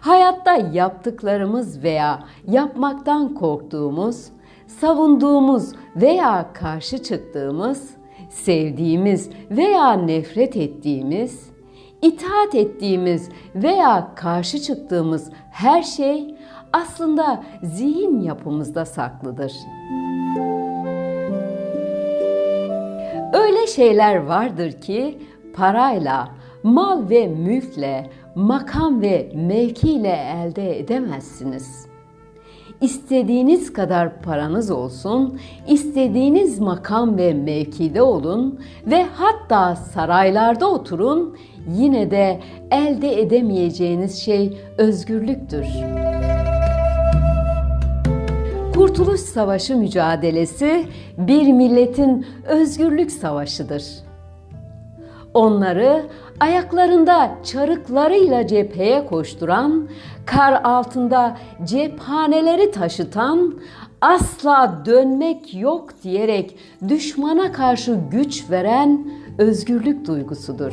Hayatta yaptıklarımız veya yapmaktan korktuğumuz, savunduğumuz veya karşı çıktığımız, sevdiğimiz veya nefret ettiğimiz, itaat ettiğimiz veya karşı çıktığımız her şey aslında zihin yapımızda saklıdır. Öyle şeyler vardır ki parayla, mal ve mülkle, makam ve mevkiyle elde edemezsiniz. İstediğiniz kadar paranız olsun, istediğiniz makam ve mevkide olun ve hatta saraylarda oturun, yine de elde edemeyeceğiniz şey özgürlüktür. Kurtuluş Savaşı mücadelesi bir milletin özgürlük savaşıdır. Onları ayaklarında çarıklarıyla cepheye koşturan, kar altında cephaneleri taşıtan, asla dönmek yok diyerek düşmana karşı güç veren özgürlük duygusudur.